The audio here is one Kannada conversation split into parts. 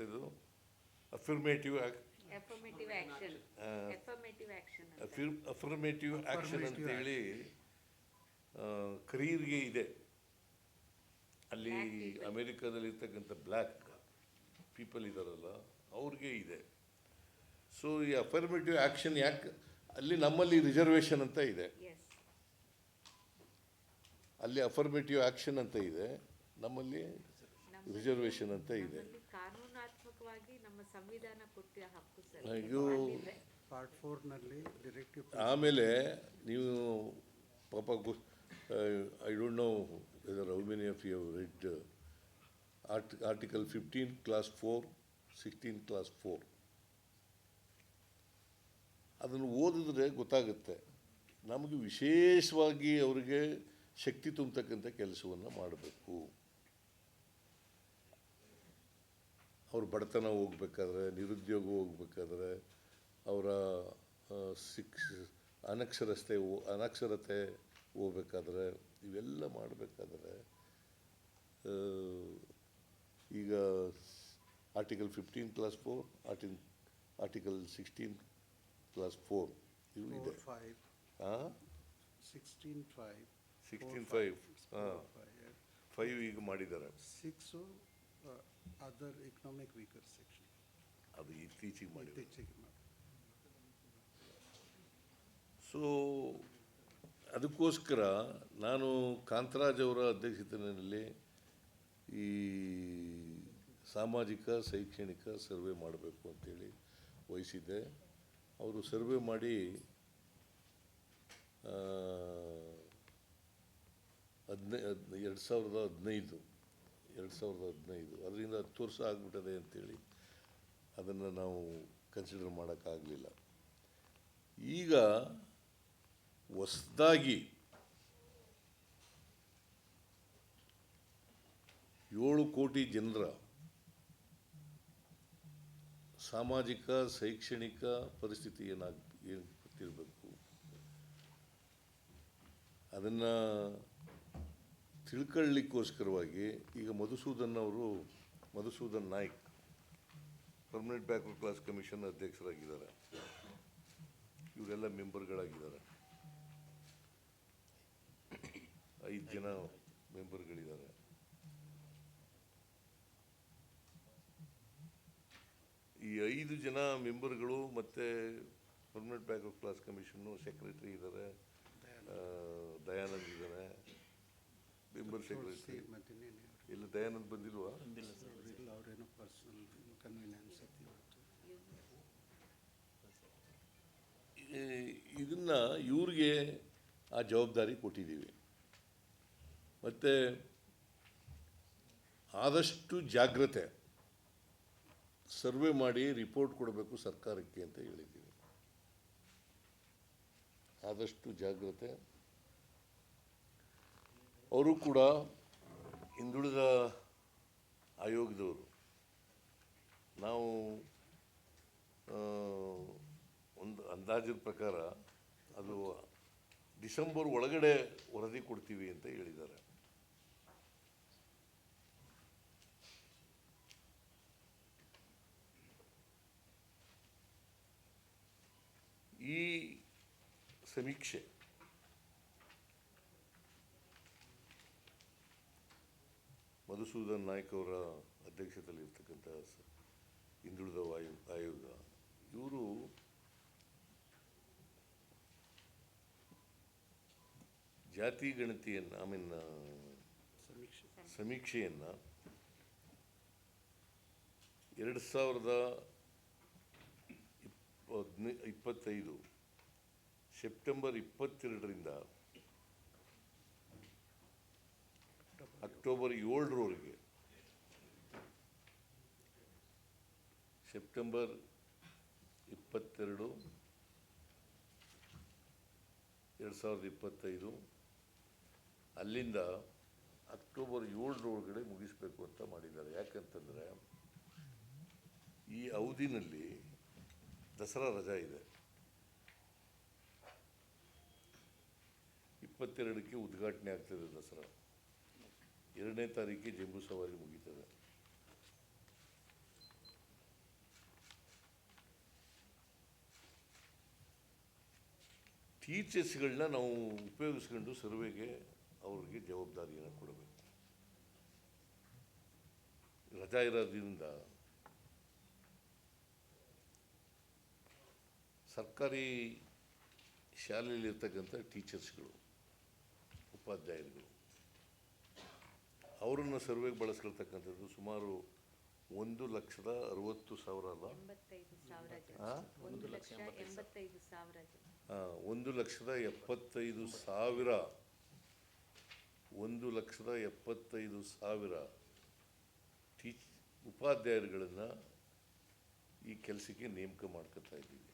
ಏನಂತದ್ದು affirmative affirmative action affirmative action affirm affirmative action ಅಂತೇಳಿ ಕರೀರ್ಗೆ ಇದೆ. ಅಲ್ಲಿ ಅಮೇರಿಕಾದಲ್ಲಿರ್ತಕ್ಕಂಥ ಬ್ಲ್ಯಾಕ್ ಪೀಪಲ್ ಇದ್ದಾರಲ್ಲ ಅವ್ರಿಗೆ ಇದೆ. ಸೊ ಈ ಅಫರ್ಮೇಟಿವ್ ಆಕ್ಷನ್ ಯಾಕೆ ಅಲ್ಲಿ ನಮ್ಮಲ್ಲಿ ರಿಸರ್ವೇಷನ್ ಅಂತ ಇದೆ. ಅಲ್ಲಿ ಅಫರ್ಮೇಟಿವ್ ಆಕ್ಷನ್ ಅಂತ ಇದೆ. ನಮ್ಮಲ್ಲಿ ರಿಸರ್ವೇಷನ್ ಅಂತ ಇದೆ. ಸಂವಿಧಾನ ಕೊಟ್ಟಿರೋ ಹಕ್ಕು ಸರ್. ಇದು ಅಲ್ಲಿದೆ. ಪಾರ್ಟ್ ಫೋರ್ನಲ್ಲಿ ಡಿರೆಕ್ಟಿವ್ ಆಮೇಲೆ ನೀವು ಪಾಪ I don't know whether how many of you read art article fifteen clause four sixteen clause four ಅದನ್ನು ಓದಿದ್ರೆ ಗೊತ್ತಾಗುತ್ತೆ. ನಮಗೆ ವಿಶೇಷವಾಗಿ ಅವರಿಗೆ ಶಕ್ತಿ ತುಂಬತಕ್ಕಂಥ ಕೆಲಸವನ್ನು ಮಾಡಬೇಕು. ಅವ್ರ ಬಡತನ ಹೋಗ್ಬೇಕಾದ್ರೆ ನಿರುದ್ಯೋಗ ಹೋಗ್ಬೇಕಾದ್ರೆ ಅವರ ಶಿಕ್ಷ ಅನಕ್ಷರತೆ ಅನಕ್ಷರತೆ ಹೋಗ್ಬೇಕಾದ್ರೆ ಇವೆಲ್ಲ ಮಾಡಬೇಕಾದ್ರೆ ಈಗ ಆರ್ಟಿಕಲ್ ಫಿಫ್ಟೀನ್ ಕ್ಲಾಸ್ ಫೋರ್ ಆರ್ಟಿನ್ ಆರ್ಟಿಕಲ್ ಸಿಕ್ಸ್ಟೀನ್ ಕ್ಲಾಸ್ ಫೋರ್ ಇವು ಇದೆ. ಫೈವ್ ಹಾಂ ಸಿಕ್ಸ್ಟೀನ್ ಫೈವ್ ಸಿಕ್ಸ್ಟೀನ್ ಫೈವ್ ಹಾಂ ಫೈವ್ ಈಗ ಮಾಡಿದ್ದಾರೆ. Six other economic weaker section ಅದು ಇತ್ತೀಚೆಗೆ ಮಾಡಿ ಇತ್ತೀಚೆಗೆ ಮಾಡಿ ಸೊ ಅದಕ್ಕೋಸ್ಕರ ನಾನು ಕಾಂತರಾಜ್ ಅವರ ಅಧ್ಯಕ್ಷತೆಯಲ್ಲಿ ಈ ಸಾಮಾಜಿಕ ಶೈಕ್ಷಣಿಕ ಸರ್ವೆ ಮಾಡಬೇಕು ಅಂತೇಳಿ ವಹಿಸಿದ್ದೆ. ಅವರು ಸರ್ವೆ ಮಾಡಿ ಹದಿನೈ ಹದಿನೈ ಎರಡು ಸಾವಿರದ ಹದಿನೈದು ಎರಡು ಸಾವಿರದ ಹದಿನೈದು. ಅದರಿಂದ ಹತ್ತು ವರ್ಷ ಆಗಿಬಿಟ್ಟದೆ ಅಂತೇಳಿ ಅದನ್ನು ನಾವು ಕನ್ಸಿಡರ್ ಮಾಡೋಕ್ಕಾಗಲಿಲ್ಲ ಈಗ ಹೊಸದಾಗಿ ಏಳು ಕೋಟಿ ಜನರ ಸಾಮಾಜಿಕ, ಶೈಕ್ಷಣಿಕ ಪರಿಸ್ಥಿತಿ ಏನಾಗ, ಏನು ಗೊತ್ತಿರಬೇಕು. ಅದನ್ನು ತಿಳ್ಕೊಳ್ಳಿಕ್ಕೋಸ್ಕರವಾಗಿ ಈಗ ಮಧುಸೂದನ್ ಅವರು, Madhusudan Naik permanent backward class commission ಅಧ್ಯಕ್ಷರಾಗಿದ್ದಾರೆ. ಇವರೆಲ್ಲ ಮೆಂಬರ್ಗಳಾಗಿದ್ದಾರೆ. ಐದು ಜನ ಮೆಂಬರ್ಗಳಿದ್ದಾರೆ. ಈ ಐದು ಜನ ಮೆಂಬರ್ಗಳು ಮತ್ತು ಪರ್ಮನೆಂಟ್ ಬ್ಯಾಕ್ವರ್ಡ್ ಕ್ಲಾಸ್ ಕಮಿಷನ್ನು ಸೆಕ್ರೆಟರಿ ಇದ್ದಾರೆ ದಯಾನಂದ್ ಇದ್ದಾರೆ. ಮೆಂಬರ್ ಸೆಕ್ರೆಟರಿ ಮತ್ತು ಇನ್ನೇನು ಇಲ್ಲ ದಯಾನಂದ್ ಬಂದಿಲ್ವಾ? ಇಲ್ಲ ಅವರೇನೋ ಪರ್ಸನಲ್ ಕನ್ವೀನಿಯನ್ಸ್ ಐತಿ ಇವತ್ತು ಇದನ್ನ ಇವ್ರಿಗೆ ಆ ಜವಾಬ್ದಾರಿ ಕೊಟ್ಟಿದ್ದೀವಿ. ಮತ್ತೆ ಆದಷ್ಟು ಜಾಗ್ರತೆ ಸರ್ವೆ ಮಾಡಿ ರಿಪೋರ್ಟ್ ಕೊಡಬೇಕು ಸರ್ಕಾರಕ್ಕೆ ಅಂತ ಹೇಳಿದ್ದೀವಿ. ಆದಷ್ಟು ಜಾಗ್ರತೆ ಅವರು ಕೂಡ ಹಿಂದುಳಿದ ಆಯೋಗದವರು. ನಾವು ಒಂದು ಅಂದಾಜಿನ ಪ್ರಕಾರ ಅದು ಡಿಸೆಂಬರ್ ಒಳಗಡೆ ವರದಿ ಕೊಡ್ತೀವಿ ಅಂತ ಹೇಳಿದ್ದಾರೆ. ಈ ಸಮೀಕ್ಷೆ ಮಧುಸೂದನ್ ನಾಯ್ಕ್ ಅವರ ಅಧ್ಯಕ್ಷತೆಯಲ್ಲಿ ಇರ್ತಕ್ಕಂಥ ಹಿಂದುಳಿದ ವಾಯು ಆಯೋಗ, ಇವರು ಜಾತಿ ಗಣತಿಯನ್ನು ಐ ಮೀನ್ ಸಮೀಕ್ಷೆ ಸಮೀಕ್ಷೆಯನ್ನು ಎರಡು ಸಾವಿರದ ಇಪ್ಪ ಇಪ್ಪತ್ತೈದು, ಸೆಪ್ಟೆಂಬರ್ ಇಪ್ಪತ್ತೆರಡರಿಂದ ಅಕ್ಟೋಬರ್ ಏಳರವರೆಗೆ. ಸೆಪ್ಟೆಂಬರ್ ಇಪ್ಪತ್ತೆರಡು, ಎರಡು ಸಾವಿರದ ಇಪ್ಪತ್ತೈದು. ಅಲ್ಲಿಂದ ಅಕ್ಟೋಬರ್ ಏಳರೊಳಗಡೆ ಮುಗಿಸ್ಬೇಕು ಅಂತ ಮಾಡಿದ್ದಾರೆ. ಯಾಕಂತಂದರೆ ಈ ಅವಧಿನಲ್ಲಿ ದಸರಾ ರಜಾ ಇದೆ. ಇಪ್ಪತ್ತೆರಡಕ್ಕೆ ಉದ್ಘಾಟನೆ ಆಗ್ತದೆ ದಸರಾ. ಎರಡನೇ ತಾರೀಕಿಗೆ ಜಂಬೂ ಸವಾರಿ ಮುಗೀತದೆ. ಟೀಚರ್ಸ್ಗಳನ್ನ ನಾವು ಉಪಯೋಗಿಸ್ಕೊಂಡು ಸರ್ವೆಗೆ ಅವ್ರಿಗೆ ಜವಾಬ್ದಾರಿಯನ್ನು ಕೊಡಬೇಕು. ರಜಾ ಇರೋದ್ರಿಂದ ಸರ್ಕಾರಿ ಶಾಲೆಯಲ್ಲಿರ್ತಕ್ಕಂಥ ಟೀಚರ್ಸ್ಗಳು, ಉಪಾಧ್ಯಾಯರುಗಳು ಅವರನ್ನು ಸರ್ವೆಗೆ ಬಳಸ್ಕೊಳ್ತಕ್ಕಂಥದ್ದು ಸುಮಾರು ಒಂದು ಲಕ್ಷದ ಅರವತ್ತು ಸಾವಿರ ಅಲ್ಲ? ಒಂದು ಲಕ್ಷದ ಎಪ್ಪತ್ತೈದು ಸಾವಿರ. ಒಂದು ಲಕ್ಷದ ಎಪ್ಪತ್ತೈದು ಸಾವಿರ ಟೀಚ್ ಉಪಾಧ್ಯಾಯರುಗಳನ್ನು ಈ ಕೆಲಸಕ್ಕೆ ನೇಮಕ ಮಾಡ್ಕೋತಾ ಇದ್ದೀವಿ.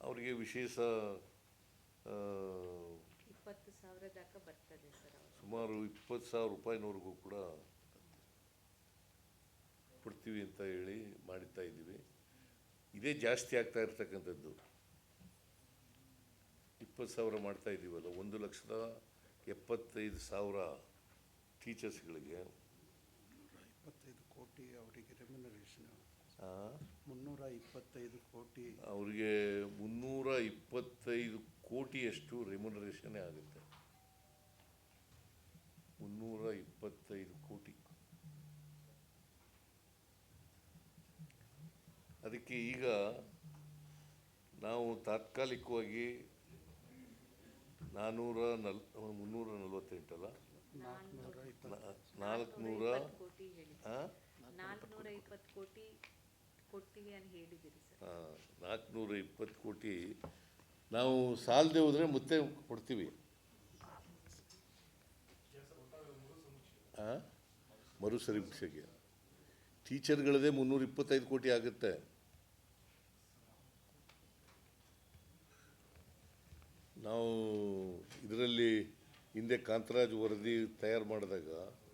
ಅವರಿಗೆ ವಿಶೇಷ ಇಪ್ಪತ್ತು ಸಾವಿರ ಬರ್ತದೆ ಸರ್ ಸುಮಾರು ಇಪ್ಪತ್ತು ಸಾವಿರ ರೂಪಾಯಿನವರೆಗೂ ಕೂಡ ಕೊಡ್ತೀವಿ ಅಂತ ಹೇಳಿ ಮಾಡ್ತಾ ಇದ್ದೀವಿ. ಇದೇ ಜಾಸ್ತಿ ಆಗ್ತಾ ಇರ್ತಕ್ಕಂಥದ್ದು. ಇಪ್ಪತ್ತು ಸಾವಿರ ಮಾಡ್ತಾ ಇದ್ದೀವಲ್ಲ ಒಂದು ಲಕ್ಷದ ಎಪ್ಪತ್ತೈದು ಸಾವಿರ ಟೀಚರ್ಸ್ಗಳಿಗೆ. ಇಪ್ಪತ್ತೈದು ಕೋಟಿ ಅವರಿಗೆ ರೆಮ್ಯುನರೇಷನ್ ಮುನ್ನೂರ ಇಪ್ಪತ್ತೈದು ಕೋಟಿ. ಅವರಿಗೆ ಮುನ್ನೂರ ಇಪ್ಪತ್ತೈದು ಕೋಟಿಯಷ್ಟು ರೆಮ್ಯುನರೇಷನ್ನೇ ಆಗುತ್ತೆ. ಮುನ್ನೂರ ಇಪ್ಪತ್ತೈದು ಕೋಟಿ. ಅದಕ್ಕೆ ಈಗ ನಾವು ತಾತ್ಕಾಲಿಕವಾಗಿ ನಾನ್ನೂರ ನಲ್ ಮುನ್ನೂರ ನಲ್ವತ್ತೆಂಟಲ್ಲ? ನಾಲ್ಕುನೂರ ನಾಲ್ಕುನೂರ ಇಪ್ಪತ್ತು ಕೋಟಿ ನಾವು ಸಾಲದೆ ಹೋದ್ರೆ ಮತ್ತೆ ಕೊಡ್ತೀವಿ. ಆ? ಮರುಸರೀಕ್ಷೆಗೆ. ಟೀಚರ್ಗಳದೇ ಮುನ್ನೂರ ಇಪ್ಪತ್ತೈದು ಕೋಟಿ ಆಗುತ್ತೆ. ನಾವು ಇದರಲ್ಲಿ ಹಿಂದೆ ಕಾಂತರಾಜ್ ವರದಿ ತಯಾರು ಮಾಡಿದಾಗ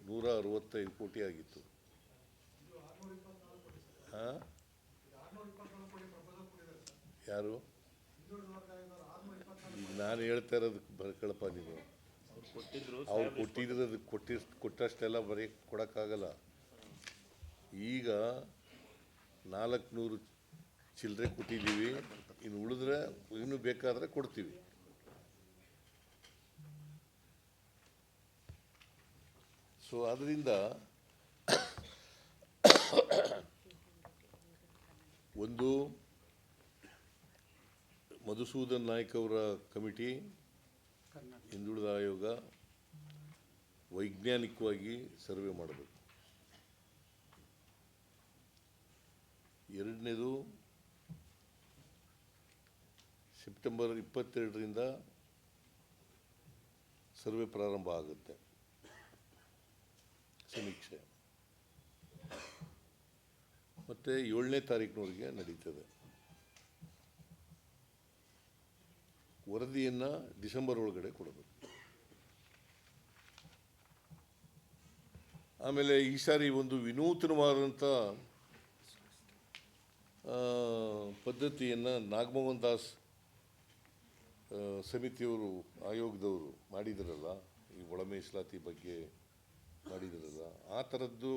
ನೂರ ಅರವತ್ತೈದು ಕೋಟಿ ಆಗಿತ್ತು. ಯಾರು? ನಾನು ಹೇಳ್ತಾ ಇರೋದು ಬರ್ಕಳಪ್ಪ ನೀನು. ಅವ್ರು ಕೊಟ್ಟಿರೋದು ಕೊಟ್ಟಿ ಕೊಟ್ಟಷ್ಟೆಲ್ಲ ಬರೀ ಕೊಡೋಕ್ಕಾಗಲ್ಲ. ಈಗ ನಾಲ್ಕುನೂರು ಚಿಲ್ಲರೆ ಕೊಟ್ಟಿದ್ದೀವಿ. ಇನ್ನು ಉಳಿದ್ರೆ ಇನ್ನೂ ಬೇಕಾದರೆ ಕೊಡ್ತೀವಿ. ಸೊ ಅದರಿಂದ ಒಂದು ಮಧುಸೂದನ್ ನಾಯ್ಕ ಅವರ ಕಮಿಟಿ ಹಿಂದುಳಿದ ಆಯೋಗ ವೈಜ್ಞಾನಿಕವಾಗಿ ಸರ್ವೆ ಮಾಡಬೇಕು. ಎರಡನೇದು ಸೆಪ್ಟೆಂಬರ್ ಇಪ್ಪತ್ತೆರಡರಿಂದ ಸರ್ವೆ ಪ್ರಾರಂಭ ಆಗುತ್ತೆ. ಸಮೀಕ್ಷೆ. ಮತ್ತು ಏಳನೇ ತಾರೀಕಿನವರೆಗೆ ನಡೀತದೆ. ವರದಿಯನ್ನು ಡಿಸೆಂಬರ್ ಒಳಗಡೆ ಕೊಡಬೇಕು. ಆಮೇಲೆ ಈ ಸಾರಿ ಒಂದು ವಿನೂತನವಾದಂಥ ಪದ್ಧತಿಯನ್ನು ನಾಗಮೋಹನ್ ದಾಸ್ ಸಮಿತಿಯವರು, ಆಯೋಗದವರು ಮಾಡಿದ್ರಲ್ಲ, ಈ ಒಳ ಮೀಸಲಾತಿ ಬಗ್ಗೆ ಮಾಡಿದ್ರಲ್ಲ, ಆ ಥರದ್ದು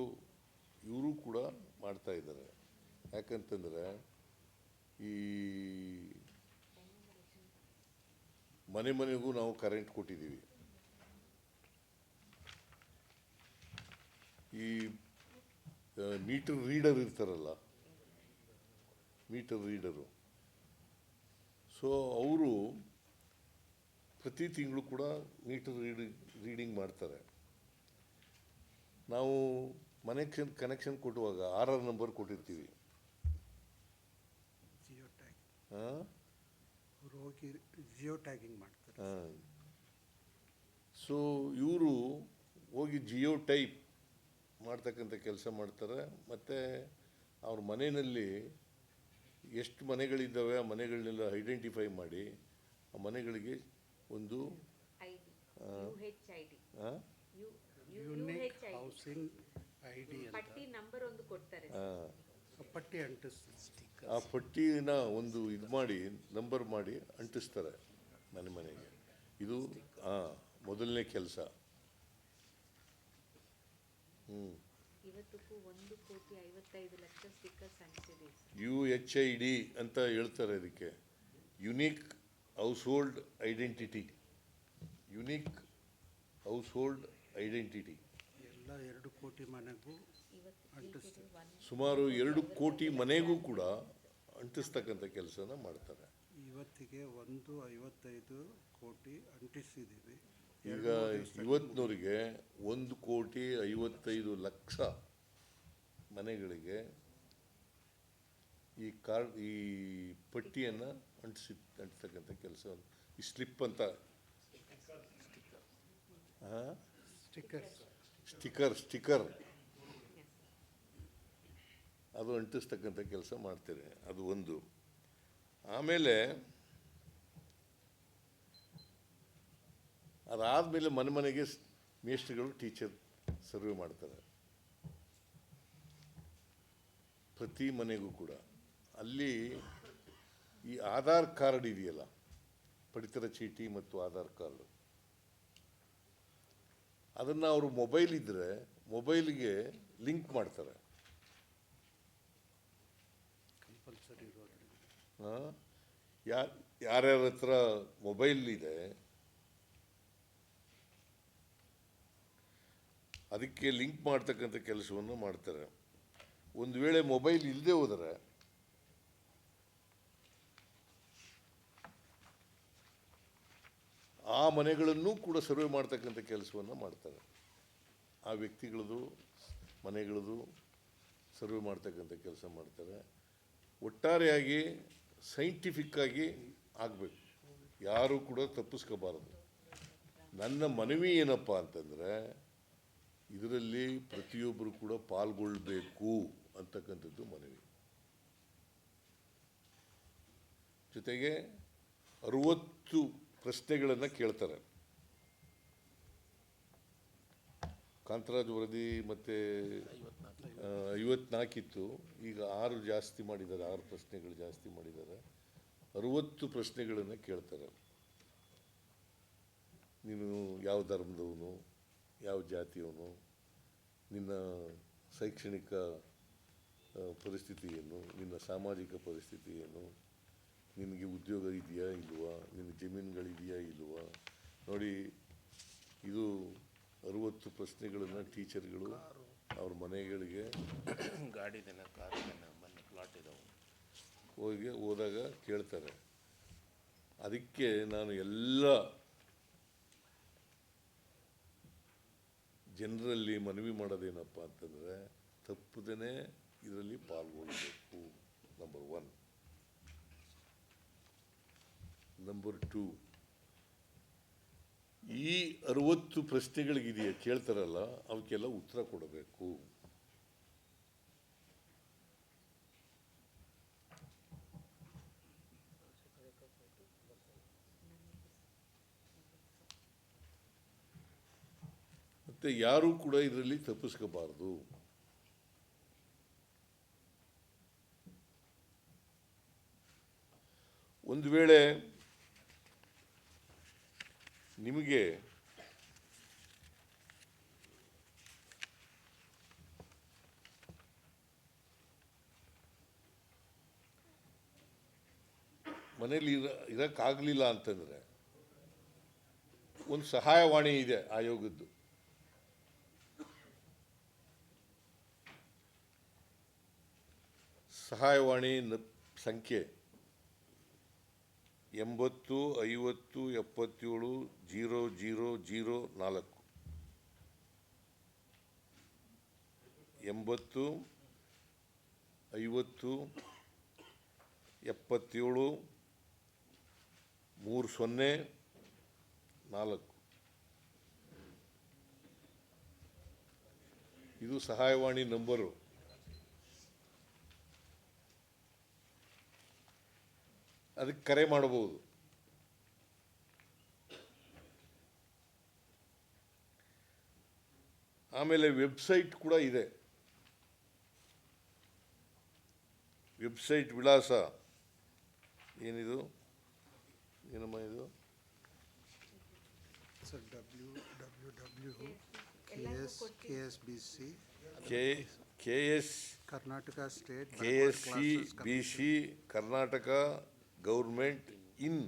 ಇವರು ಕೂಡ ಮಾಡ್ತಾ ಇದ್ದಾರೆ. ಯಾಕಂತಂದರೆ ಈ ಮನೆ ಮನೆಗೂ ನಾವು ಕರೆಂಟ್ ಕೊಟ್ಟಿದ್ದೀವಿ. ಈ ಮೀಟರ್ ರೀಡರ್ ಇರ್ತಾರಲ್ಲ ಮೀಟರ್ ರೀಡರು ಸೊ ಅವರು ಪ್ರತಿ ತಿಂಗಳು ಕೂಡ ಮೀಟರ್ ರೀಡಿಂಗ್ ರೀಡಿಂಗ್ ಮಾಡ್ತಾರೆ. ನಾವು ಮನೆ ಕನೆಕ್ಷನ್ ಕೊಡುವಾಗ ಆರ್ ಆರ್ ನಂಬರ್ ಕೊಟ್ಟಿರ್ತೀವಿ. ಹಾಂ ಹೋಗಿ ಜಿಯೋ ಟ್ಯಾಗಿಂಗ್ ಮಾಡ್ತಾರೆ. ಸೊ ಇವರು ಹೋಗಿ ಜಿಯೋ ಟೈಪ್ ಮಾಡ್ತಕ್ಕಂಥ ಕೆಲಸ ಮಾಡ್ತಾರೆ. ಮತ್ತು ಅವ್ರ ಮನೆಯಲ್ಲಿ ಎಷ್ಟು ಮನೆಗಳಿದ್ದಾವೆ ಆ ಮನೆಗಳನ್ನೆಲ್ಲ ಐಡೆಂಟಿಫೈ ಮಾಡಿ ಆ ಮನೆಗಳಿಗೆ ಒಂದು ಯುನಿಕ್ ಹೌಸಿಂಗ್ ಐ ಡಿ ಅಂತ. ಪಟ್ಟಿ ನಂಬರ್ ಒಂದು ಕೊಡ್ತಾರೆ. ಆ, ಪಟ್ಟಿ ಅಂಟಿಸ್ತಾರೆ. ಆ ಪಟ್ಟಿನ ಒಂದು ಇದು ಮಾಡಿ ನಂಬರ್ ಮಾಡಿ ಅಂಟಿಸ್ತಾರೆ ಮನೆ ಮನೆಗೆ. ಇದು ಹಾಂ ಮೊದಲನೇ ಕೆಲಸ. ಹ್ಞೂ ಯು ಎಚ್ ಐ ಡಿ ಅಂತ ಹೇಳ್ತಾರೆ ಅದಕ್ಕೆ unique household identity unique household identity ಎಲ್ಲ ಎರಡು ಕೋಟಿ ಮನೆಗೂ ಸುಮಾರು ಎರಡು ಕೋಟಿ ಮನೆಗೂ ಕೂಡ ಅಂಟಿಸ್ತಕ್ಕಂಥ ಕೆಲಸನ ಮಾಡ್ತಾರೆ. ಇವತ್ತಿಗೆ ಒಂದು ಐವತ್ತೈದು ಕೋಟಿ ಅಂಟಿಸಿದ್ದೀವಿ. ಈಗ ಇವತ್ತಿನವರಿಗೆ ಒಂದು ಕೋಟಿ ಐವತ್ತೈದು ಲಕ್ಷ ಮನೆಗಳಿಗೆ ಈ ಕಾರ್ಡ್ ಈ ಪಟ್ಟಿಯನ್ನು ಅಂಟಿಸಿ ಅಂಟಿಸ್ತಕ್ಕಂಥ ಕೆಲಸ ಈ ಸ್ಲಿಪ್ ಅಂತ. ಹಾಂ ಸ್ಟಿಕ್ಕರ್ ಸ್ಟಿಕ್ಕರ್ ಸ್ಟಿಕರ್. ಅದು ಅಂಟಿಸ್ತಕ್ಕಂಥ ಕೆಲಸ ಮಾಡ್ತೇನೆ ಅದು ಒಂದು. ಆಮೇಲೆ ಅದಾದಮೇಲೆ ಮನೆ ಮನೆಗೆ ಮೇಸ್ಟ್ರಿಗಳು ಟೀಚರ್ ಸರ್ವೆ ಮಾಡ್ತಾರೆ. ಪ್ರತಿ ಮನೆಗೂ ಕೂಡ. ಅಲ್ಲಿ ಈ ಆಧಾರ್ ಕಾರ್ಡ್ ಇದೆಯಲ್ಲ, ಪಡಿತರ ಚೀಟಿ ಮತ್ತು ಆಧಾರ್ ಕಾರ್ಡು. ಅದನ್ನು ಅವರು ಮೊಬೈಲ್ ಇದ್ದರೆ ಮೊಬೈಲ್ಗೆ ಲಿಂಕ್ ಮಾಡ್ತಾರೆ. ಇರೋದ್ರಿಂದ ಆ? ಯಾ- ಯಾರ್ಯಾರ ಹತ್ರ ಮೊಬೈಲ್ ಇದೆ? ಅದಕ್ಕೆ ಲಿಂಕ್ ಮಾಡ್ತಕ್ಕಂಥ ಕೆಲಸವನ್ನು ಮಾಡ್ತಾರೆ. ಒಂದು ವೇಳೆ ಮೊಬೈಲ್ ಇಲ್ಲದೆ ಹೋದರೆ, ಆ ಮನೆಗಳನ್ನೂ ಕೂಡ ಸರ್ವೆ ಮಾಡ್ತಕ್ಕಂಥ ಕೆಲಸವನ್ನು ಮಾಡ್ತಾರೆ. ಆ ವ್ಯಕ್ತಿಗಳದು ಮನೆಗಳದು ಸರ್ವೆ ಮಾಡ್ತಕ್ಕಂಥ ಕೆಲಸ ಮಾಡ್ತಾರೆ. ಒಟ್ಟಾರೆಯಾಗಿ ಸೈಂಟಿಫಿಕ್ ಆಗಿ ಆಗಬೇಕು. ಯಾರೂ ಕೂಡ ತಪ್ಪಿಸ್ಕೋಬಾರದು. ನನ್ನ ಮನವಿ ಏನಪ್ಪ ಅಂತಂದರೆ, ಇದರಲ್ಲಿ ಪ್ರತಿಯೊಬ್ಬರು ಕೂಡ ಪಾಲ್ಗೊಳ್ಬೇಕು ಅಂತಕ್ಕಂಥದ್ದು ಮನವಿ. ಜೊತೆಗೆ ಅರುವತ್ತು ಪ್ರಶ್ನೆಗಳನ್ನು ಕೇಳ್ತಾರೆ. ಕಾಂತರಾಜ್ ವರದಿ ಮತ್ತು ಐವತ್ನಾಲ್ಕಿತ್ತು ಈಗ ಆರು ಜಾಸ್ತಿ ಮಾಡಿದ್ದಾರೆ, ಆರು ಪ್ರಶ್ನೆಗಳು ಜಾಸ್ತಿ ಮಾಡಿದ್ದಾರೆ. ಅರುವತ್ತು ಪ್ರಶ್ನೆಗಳನ್ನು ಕೇಳ್ತಾರೆ ನೀನು ಯಾವ ಧರ್ಮದವನು, ಯಾವ ಜಾತಿಯವನು, ನಿನ್ನ ಶೈಕ್ಷಣಿಕ ಪರಿಸ್ಥಿತಿ ಏನು, ನಿನ್ನ ಸಾಮಾಜಿಕ ಪರಿಸ್ಥಿತಿ ಏನು, ನಿನಗೆ ಉದ್ಯೋಗ ಇದೆಯಾ ಇಲ್ವಾ, ನಿನ್ನ ಜಮೀನುಗಳಿದೆಯಾ ಇಲ್ವಾ. ನೋಡಿ, ಇದು ಅರುವತ್ತು ಪ್ರಶ್ನೆಗಳನ್ನು ಟೀಚರ್ಗಳು ಅವ್ರ ಮನೆಗಳಿಗೆ ಗಾಡಿದೇನ ಕಾರಿದೇನ ಮನೆ ಪ್ಲಾಟ್ ಇದಾವೆ? ಹೋಗಿ ಹೋದಾಗ ಕೇಳ್ತಾರೆ. ಅದಕ್ಕೆ ನಾನು ಎಲ್ಲ ಜನರಲ್ಲಿ ಮನವಿ ಮಾಡೋದೇನಪ್ಪ ಅಂತಂದರೆ ತಪ್ಪದೇ ಇದರಲ್ಲಿ ಪಾಲ್ಗೊಳ್ಬೇಕು ನಂಬರ್ ಒನ್ ನಂಬರ್ ಟೂ ಈ ಅರುವತ್ತು ಪ್ರಶ್ನೆಗಳಿಗಿದೆಯಾ ಕೇಳ್ತಾರಲ್ಲ ಅವಕ್ಕೆಲ್ಲ ಉತ್ತರ ಕೊಡಬೇಕು. ಮತ್ತು ಯಾರೂ ಕೂಡ ಇದರಲ್ಲಿ ತಪ್ಪಿಸ್ಕೋಬಾರ್ದು. ಒಂದು ವೇಳೆ ನಿಮಗೆ ಮನೇಲಿ ಇರ ಇರೋಕ್ಕಾಗಲಿಲ್ಲ ಅಂತಂದರೆ ಒಂದು ಸಹಾಯವಾಣಿ ಇದೆ ಆಯೋಗದ್ದು. ಸಹಾಯವಾಣಿ ಸಂಖ್ಯೆ ಎಂಬತ್ತು, ಐವತ್ತು, ಎಪ್ಪತ್ತೇಳು, ಜೀರೋ ಜೀರೋ ಜೀರೋ, ನಾಲ್ಕು. ಎಂಬತ್ತು, ಐವತ್ತು, ಎಪ್ಪತ್ತೇಳು, ಮೂರು ಸೊನ್ನೆ, ನಾಲ್ಕು. ಇದು ಸಹಾಯವಾಣಿ ನಂಬರು. ಅದಕ್ಕೆ ಕರೆ ಮಾಡಬಹುದು. ಆಮೇಲೆ ವೆಬ್ಸೈಟ್ ಕೂಡ ಇದೆ. ವೆಬ್ಸೈಟ್ ವಿಳಾಸ ಏನಿದು? ಏನಮ್ಮ ಇದು? Sir W W W K S K S B C K K S Karnataka state K S C B C Karnataka government in.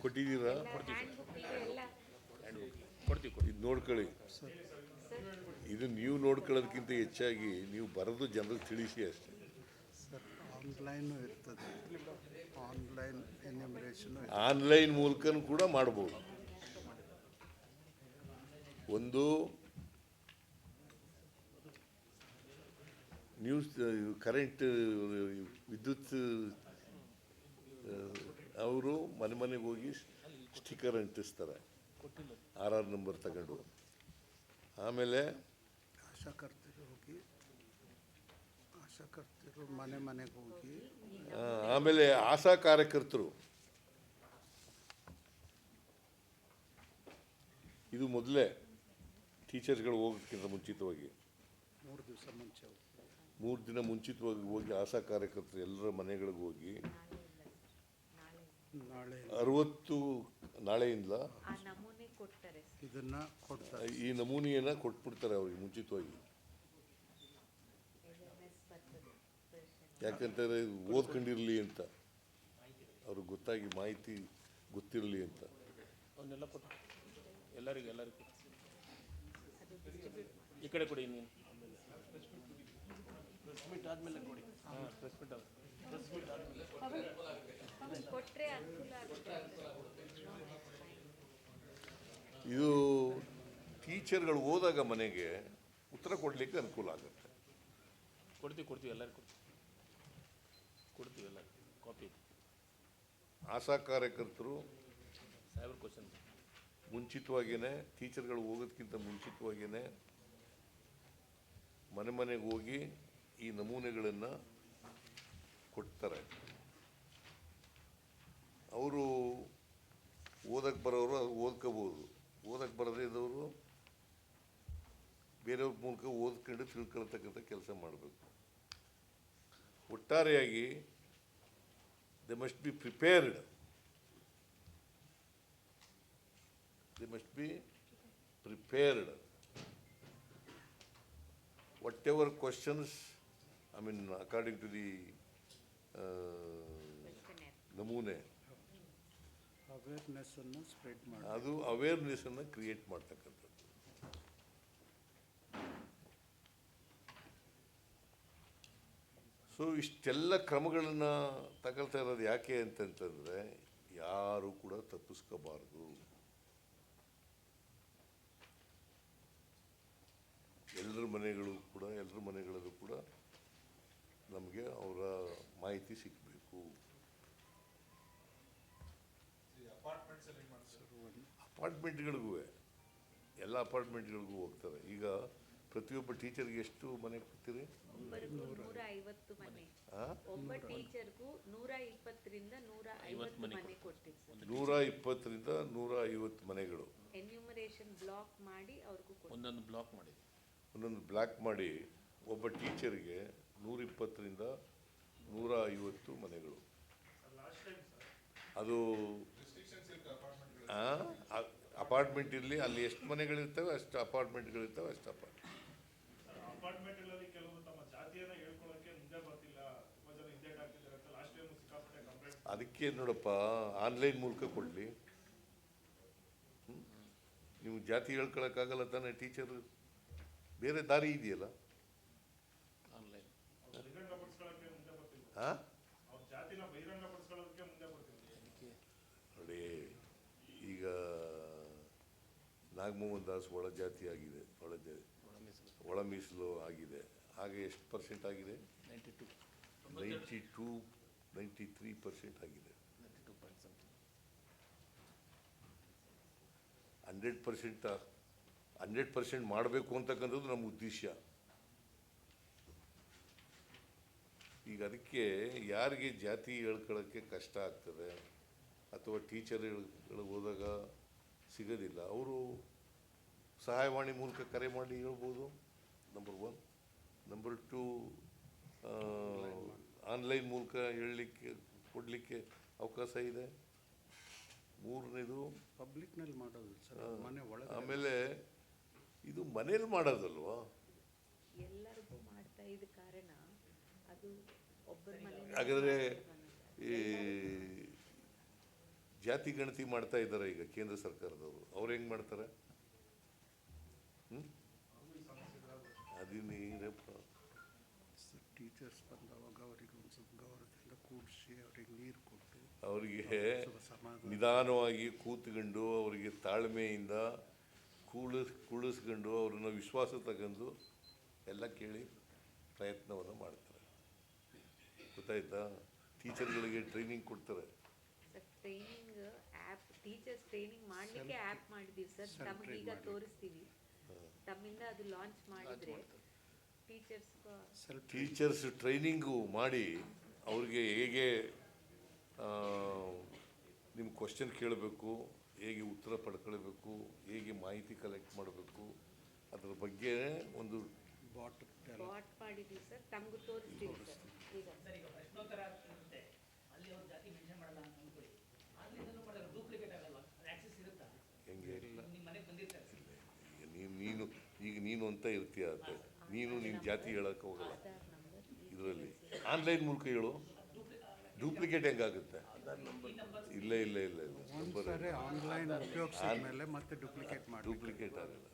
ಕೊಟ್ಟಿದ್ದೀರಾ? ಇದೆ ನೋಡ್ಕೊಳ್ಳಿ. ಸರ್. ಇದು ನೀವು ನೋಡ್ಕೊಳ್ಳೋದಕ್ಕಿಂತ ಹೆಚ್ಚಾಗಿ ನೀವು ಬರೆದು ಜನರಿಗೆ ತಿಳಿಸಿ ಅಷ್ಟೇ. ಸರ್ ಆನ್ಲೈನು ಇರ್ತದೆ. ಆನ್ಲೈನ್ ಎನ್ಯುಮರೇಷನು ಆನ್ಲೈನ್ ಮೂಲಕನೂ ಕೂಡ ಮಾಡ್ಬೋದು. ಒಂದು ನ್ಯೂಸ್ ಕರೆಂಟ್ ವಿದ್ಯುತ್ ಅವರು ಮನೆ ಮನೆಗೆ ಹೋಗಿ ಸ್ಟಿಕ್ಕರ್ ಅಂಟಿಸ್ತಾರೆ. ಆರ್ ಆರ್ ನಂಬರ್ ತಗೊಂಡು. ಆಮೇಲೆ ಆಶಾಕರ್ತರು ಹೋಗಿ ಆಶಾಕರ್ತರು ಮನೆ ಮನೆಗೆ ಹೋಗಿ. ಆಮೇಲೆ ಆಶಾ ಕಾರ್ಯಕರ್ತರು. ಇದು ಮೊದಲೇ ಟೀಚರ್ಸ್ಗಳು ಹೋಗೋದಕ್ಕಿಂತ ಮುಂಚಿತವಾಗಿ. ಮೂರು ದಿವಸ ಮುಂಚೆ ಮೂರು ದಿನ ಮುಂಚಿತವಾಗಿ ಹೋಗಿ ಆಶಾ ಕಾರ್ಯಕರ್ತರು ಎಲ್ಲರ ಮನೆಗಳಿಗೆ ಹೋಗಿ ನಾಳೆ ಅರವತ್ತು ನಾಳೆಯಿಂದ ಆ ನಮೂನೆ ಕೊಡ್ತಾರೆ. ಇದನ್ನ ಕೊಡ್ತಾರೆ. ಈ ನಮೂನೆಯನ್ನ ಕೊಟ್ಬಿಡ್ತಾರೆ ಅವ್ರಿಗೆ ಮುಂಚಿತವಾಗಿ. ಯಾಕಂತಂದ್ರೆ ಓದ್ಕೊಂಡಿರಲಿ ಅಂತ. ಅವ್ರಿಗೆ ಗೊತ್ತಾಗಿ ಮಾಹಿತಿ ಗೊತ್ತಿರಲಿ ಅಂತ. ಅವನ್ನೆಲ್ಲ ಕೊಟ್ಟು. ಎಲ್ಲರಿಗೂ ಎಲ್ಲರಿಗೂ. ಈ ಕಡೆ ಕೊಡಿ ನೀನು ಪ್ರೆಸ್ ಮೀಟ್ ಆದಮೇಲೆ ಕೊಡಿ. ಹಾಂ ಪ್ರೆಸ್ ಮೀಟ್ ಕೊಟ್ರೆ ಅನುಕೂಲ ಆಗುತ್ತೆ. ಇದು ಟೀಚರ್ಗಳು ಹೋದಾಗ ಮನೆಗೆ ಉತ್ತರ ಕೊಡ್ಲಿಕ್ಕೆ ಅನುಕೂಲ ಆಗುತ್ತೆ. ಕೊಡ್ತೀವಿ ಕೊಡ್ತೀವಿ ಎಲ್ಲರಿಗೂ ಕೊಡ್ತೀವಿ. ಕೊಡ್ತೀವಿ ಎಲ್ಲರಿಗೂ ಕಾಪಿ ಆಶಾ ಕಾರ್ಯಕರ್ತರು ಸಾಹೇಬ್ರ ಕ್ವಶನ್ ಮುಂಚಿತವಾಗಿಯೇ ಟೀಚರ್ಗಳು ಹೋಗೋದಕ್ಕಿಂತ ಮುಂಚಿತವಾಗಿಯೇ ಮನೆ ಮನೆಗೆ ಹೋಗಿ ಈ ನಮೂನೆಗಳನ್ನು ಕೊಡ್ತಾರೆ. ಅವರು ಓದಕ್ಕೆ ಬರೋರು ಅದು ಓದ್ಕೋಬೋದು. ಓದಕ್ಕೆ ಬರದೇ ಇದ್ದವರು ಬೇರೆಯವ್ರ ಮೂಲಕ ಓದ್ಕೊಂಡು ತಿಳ್ಕೊಳ್ತಕ್ಕಂಥ ಕೆಲಸ ಮಾಡಬೇಕು. ಒಟ್ಟಾರೆಯಾಗಿ the must be prepared the must be prepared whatever I mean, according to the the. ನಮೂನೆ. ಅವೇರ್ನೆಸ್ಸನ್ನು ಸ್ಪ್ರೆಡ್ ಮಾಡಿ ಅದು ಅವೇರ್ನೆಸ್ಸನ್ನು ಕ್ರಿಯೇಟ್ ಮಾಡ್ತಕ್ಕಂಥದ್ದು. ಸೊ ಇಷ್ಟೆಲ್ಲ ಕ್ರಮಗಳನ್ನು ತಗೊಳ್ತಾ ಇರೋದು ಯಾಕೆ ಅಂತಂತಂದರೆ ಯಾರು ಕೂಡ ತಪ್ಪಿಸ್ಕೋಬಾರ್ದು. ಎಲ್ಲರ ಮನೆಗಳು ಕೂಡ ಎಲ್ಲರ ಮನೆಗಳಲ್ಲೂ ಕೂಡ ನಮಗೆ ಅವರ ಮಾಹಿತಿ ಸಿಗಬೇಕು. ಅಪಾರ್ಟ್ಮೆಂಟ್ಗಳಿಗೂ ಎಲ್ಲ ಅಪಾರ್ಟ್ಮೆಂಟ್ಗಳಿಗೂ ಹೋಗ್ತಾರೆ ಈಗ ಪ್ರತಿಯೊಬ್ಬ ಟೀಚರ್ಗೆ ಎಷ್ಟು ಮನೆ ಕೊಡ್ತೀರಿ? ನೂರ ಇಪ್ಪತ್ತರಿಂದ ನೂರ ಐವತ್ತು ಮನೆ ಕೊಡ್ತೀವಿ ಸರ್. ನೂರ ಇಪ್ಪತ್ತರಿಂದ ನೂರ ಐವತ್ತು ಮನೆಗಳು ಬ್ಲಾಕ್ ಮಾಡಿ ಅವ್ರಿಗೂ ಕೊಡ್ತೀವಿ. ಒಂದೊಂದು ಬ್ಲಾಕ್ ಮಾಡಿ. ಒಬ್ಬ ಟೀಚರ್ಗೆ ನೂರ ಇಪ್ಪತ್ತರಿಂದ ನೂರ ಐವತ್ತು ಮನೆಗಳು ಅದು ಅಪಾರ್ಟ್ಮೆಂಟ್ ಇರಲಿ ಅಲ್ಲಿ ಎಷ್ಟು ಮನೆಗಳಿರ್ತವೆ ಅಷ್ಟು ಅಪಾರ್ಟ್ಮೆಂಟ್ಗಳಿರ್ತವೆ ಅಷ್ಟು ಅಪಾರ್ಟ್ಮೆಂಟ್ ಅದಕ್ಕೆ ನೋಡಪ್ಪ ಆನ್ಲೈನ್ ಮೂಲಕ ಕೊಡಲಿ. ನೀವು ಜಾತಿ ಹೇಳ್ಕೊಳಕ್ಕಾಗಲ್ಲ ತಾನೇ ಟೀಚರ್ ಬೇರೆ ದಾರಿ ಇದೆಯಲ್ಲ? ನೋಡಿ ಈಗ ನಾಗಮೋಹನ್ ದಾಸ್ ಒಳ ಜಾತಿ ಆಗಿದೆ ಒಳ ಜಾತಿ ಒಳ ಮೀಸಲು. ಆಗಿದೆ. ಹಾಗೆ ಎಷ್ಟು ಪರ್ಸೆಂಟ್ ಆಗಿದೆ? Ninety two. Ninety two ninety three percent ಆಗಿದೆ. ಹಂಡ್ರೆಡ್ ಪರ್ಸೆಂಟ್ ಹಂಡ್ರೆಡ್ ಪರ್ಸೆಂಟ್ ಮಾಡಬೇಕು ಅಂತಕ್ಕಂಥದ್ದು ನಮ್ಮ ಉದ್ದೇಶ. ಈಗ ಅದಕ್ಕೆ ಯಾರಿಗೆ ಜಾತಿ ಹೇಳ್ಕೊಳ್ಳೋಕ್ಕೆ ಕಷ್ಟ ಆಗ್ತದೆ ಅಥವಾ ಟೀಚರ್ ಹೋದಾಗ ಸಿಗೋದಿಲ್ಲ ಅವರು ಸಹಾಯವಾಣಿ ಮೂಲಕ ಕರೆ ಮಾಡಿ ಹೇಳ್ಬೋದು. Number one number two online ಮೂಲಕ ಹೇಳಲಿಕ್ಕೆ ಕೊಡಲಿಕ್ಕೆ ಅವಕಾಶ ಇದೆ. ಮೂರನೇದು ಪಬ್ಲಿಕ್ನಲ್ಲಿ ಮಾಡೋದು ಸರ್ ಮನೆ ಒಳಗೆ ಆಮೇಲೆ ಇದು ಮನೇಲಿ ಮಾಡೋದಲ್ವಾ? ಎಲ್ಲರಿಗೂ ಮಾಡ್ತಾ ಇದ್ದ ಕಾರಣ ಹಾಗಾದ್ರೆ ಈ ಜಾತಿ ಗಣತಿ ಮಾಡ್ತಾ ಇದ್ದಾರೆ ಈಗ ಕೇಂದ್ರ ಸರ್ಕಾರದವರು. ಅವ್ರು ಹೆಂಗೆ ಮಾಡ್ತಾರೆ? ಹ್ಞೂ ಟೀಚರ್ಸ್ ಬಂದವಾಗ ಅವರಿಗೆ ಒಂದು ಸ್ವಲ್ಪ ಗೌರವದಿಂದ ಕೂಡಿಸಿ ಅವ್ರಿಗೆ ನೀರು ಕೊಟ್ಟು ಅವರಿಗೆ ನಿಧಾನವಾಗಿ ಕೂತ್ಕೊಂಡು ಅವರಿಗೆ ತಾಳ್ಮೆಯಿಂದ ಕೂಳಿಸ್ ಕೂಳಿಸ್ಕೊಂಡು ಅವ್ರನ್ನ ವಿಶ್ವಾಸ ತಗೊಂಡು ಎಲ್ಲ ಕೇಳಿ ಪ್ರಯತ್ನವನ್ನು ಮಾಡ್ತಾರೆ. ಗೊತ್ತಾಯ್ತಾ ಟೀಚರ್ಗಳಿಗೆ ಟ್ರೈನಿಂಗ್ ಕೊಡ್ತಾರೆ. Sir training app teachers training ಮಾಡಲಿಕ್ಕೆ ಆ್ಯಪ್ ಮಾಡಿದ್ದೀವಿ ಸರ್ ತಮಗೆ ಈಗ ತೋರಿಸ್ತೀವಿ. ತಮ್ಮಿಂದ ಅದು ಲಾಂಚ್ ಮಾಡಿದ್ರೆ ಟೀಚರ್ಸ್ ಸರ್ ಟೀಚರ್ಸ್ ಟ್ರೈನಿಂಗು ಮಾಡಿ ಅವ್ರಿಗೆ ಹೇಗೆ ನಿಮ್ಮ ಕ್ವಶನ್ ಕೇಳಬೇಕು ಹೇಗೆ ಉತ್ತರ ಪಡ್ಕೊಳ್ಬೇಕು ಹೇಗೆ ಮಾಹಿತಿ ಕಲೆಕ್ಟ್ ಮಾಡಬೇಕು ಅದ್ರ ಬಗ್ಗೆ ಒಂದು ಬಾಟ್ ಮಾಡಿದ್ದೀವಿ ಸರ್ ತಮಗೂ ತೋರಿಸ್ತೀವಿ. ಸರ್ ಈಗ ಸರ್ ಪ್ರಶ್ನೋತ್ತರ ಇರುತ್ತೆ. ಅಲ್ಲಿ ಅವ್ರ ಜಾತಿ ಮೆನ್ಷನ್ ಮಾಡಲ್ಲ ಅಂತ ಅನ್ಕೊಳ್ಳಿ ಅಲ್ಲಿಂದಲೂ ಮಾಡಿದ್ರೆ ಡೂಪ್ಲಿಕೇಟ್ ಆಗಲ್ವಾ? ಆಕ್ಸೆಸ್ ಇರುತ್ತಾ? ಹೆಂಗೆ? ನಿಮ್ಮ ಮನೆಗೆ ಬಂದಿರ್ತಾರೆ. ನೀನು ನೀನು ಈಗ ನೀನು ಅಂತ ಇರ್ತೀಯ ಅಂತ ನೀನು ನಿನ್ನ ಜಾತಿ ಹೇಳಕ್ಕೆ ಹೋಗಲ್ಲ. ಇದರಲ್ಲಿ. ಆನ್ಲೈನ್ ಮೂಲಕ ಹೇಳು. ಡೂಪ್ಲಿಕೇಟ್ ಹೆಂಗಾಗುತ್ತೆ? ಇಲ್ಲ ಇಲ್ಲ ಇಲ್ಲ ಇಲ್ಲ. ನಂಬರ್ ಸಾರಿ ಆನ್ಲೈನ್ ಉಪಯೋಗಿಸಿದ ಮೇಲೆ ಮತ್ತೆ ಡೂಪ್ಲಿಕೇಟ್ ಮಾಡಿ ಡೂಪ್ಲಿಕೇಟ್ ಆಗಲ್ಲ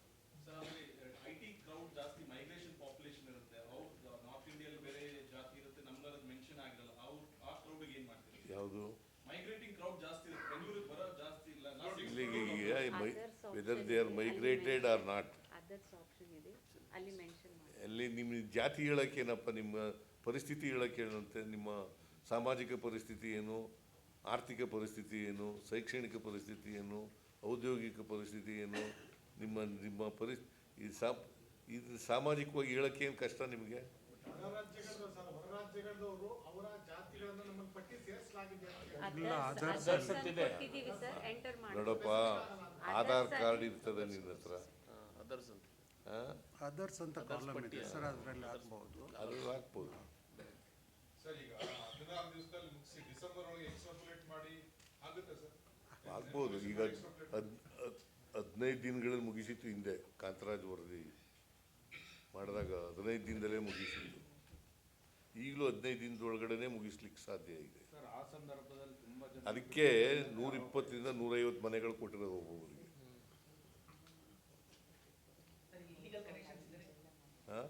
ಸರ್ ಅಲ್ಲಿ ಐ ಟಿ ಕ್ರೌಡ್ ಜಾಸ್ತಿ ಮೈಗ್ರೇಷನ್ ಪಾಪ್ಯುಲೇಷನ್ ಇರುತ್ತೆ ಅವ್ರು ನಾರ್ತ್ ಇಂಡಿಯಲ್ಲಿ ಬೇರೆ ಜಾತಿ ಇರುತ್ತೆ ನಮ್ಗೆ ಮೆನ್ಷನ್ ಆಗಿರಲ್ಲ ಅವ್ರು ಆ ಕ್ರೌಡಿಗೆ ಏನ್ ಮಾಡ್ತೀರಿ ಯಾವುದು ಮೈಗ್ರೇಟಿಂಗ್ ಕ್ರೌಡ್ ಜಾಸ್ತಿ ಇರುತ್ತೆ ಬೆಂಗಳೂರಿಗೆ ಬರೋದು ಜಾಸ್ತಿ ಇಲ್ಲ. ನಾವು ಇಲ್ಲಿಗೆ whether they are migrated or not others option ಇದೆ. ಅಲ್ಲಿ ಮೆನ್ಷನ್ ಮಾಡಿ. ಅಲ್ಲಿ ನಿಮ್ಮ ಜಾತಿ ಹೇಳೋಕ್ಕೇನಪ್ಪ ನಿಮ್ಮ ಪರಿಸ್ಥಿತಿ ಹೇಳೋಕೆ ಏನಂತೆ ನಿಮ್ಮ ಸಾಮಾಜಿಕ ಪರಿಸ್ಥಿತಿ ಏನು? ಆರ್ಥಿಕ ಪರಿಸ್ಥಿತಿ ಏನು? ಶೈಕ್ಷಣಿಕ ಪರಿಸ್ಥಿತಿ ಏನು? ಔದ್ಯೋಗಿಕ ಪರಿಸ್ಥಿತಿ ಏನು? ನಿಮ್ಮ ನಿಮ್ಮ ಪರಿಸ್ಥಿತಿ ಇದು ಸಾ ಇದು ಸಾಮಾಜಿಕವಾಗಿ ಹೇಳೋಕ್ಕೇನು ಕಷ್ಟ ನಿಮಗೆ? ಅವರ ಜಾತಿಗಳನ್ನು ನಮ್ಮ ಪಟ್ಟಿ ಸೇರಿಸಲಾಗಿದೆ ನೋಡಪ್ಪ ಆಧಾರ್ ಕಾರ್ಡ್ ಇರ್ತದೆ ನಿನ್ನ ಹತ್ರ. ಅದರ್ಸ್ ಅಂತ. ಕಾಲಮ್ ಇದೆ ಸರ್ ಅದರಲ್ಲಿ ಆಗ್ಬೋದು ಅದ್ರಲ್ಲಿ ಹಾಕ್ಬೋದು. ಸರ್ ಈಗ ಹದಿನಾರು ದಿವಸದಲ್ಲಿ ಮುಗಿಸಿ ಡಿಸೆಂಬರ್ ಒಳಗೆ ಎಕ್ಸ್ಟ್ರಾಪುಲೇಟ್ ಮಾಡಿ ಆಗುತ್ತೆ ಸರ್. ಆಗ್ಬೋದು ಈಗ ಹದ್ ಹದ್- ಹದಿನೈದು ದಿನಗಳಲ್ಲಿ ಮುಗಿಸಿತ್ತು ಹಿಂದೆ ಕಾಂತರಾಜ್ ವರದಿ ಮಾಡಿದಾಗ ಹದಿನೈದು ದಿನದಲ್ಲೇ ಮುಗಿಸಿತ್ತು. ಈಗಲೂ ಹದಿನೈದು ದಿನದ ಒಳಗಡೆ ಮುಗಿಸ್ಲಿಕ್ಕೆ ಸಾಧ್ಯ ಇದೆ. ಅದಕ್ಕೆ ನೂರಿಪ್ಪತ್ತರಿಂದ ನೂರೈವತ್ತು ಮನೆಗಳು ಕೊಟ್ಟಿರೋದು ಒಬ್ಬೊಬ್ಬರಿಗೆ ಹಾಂ?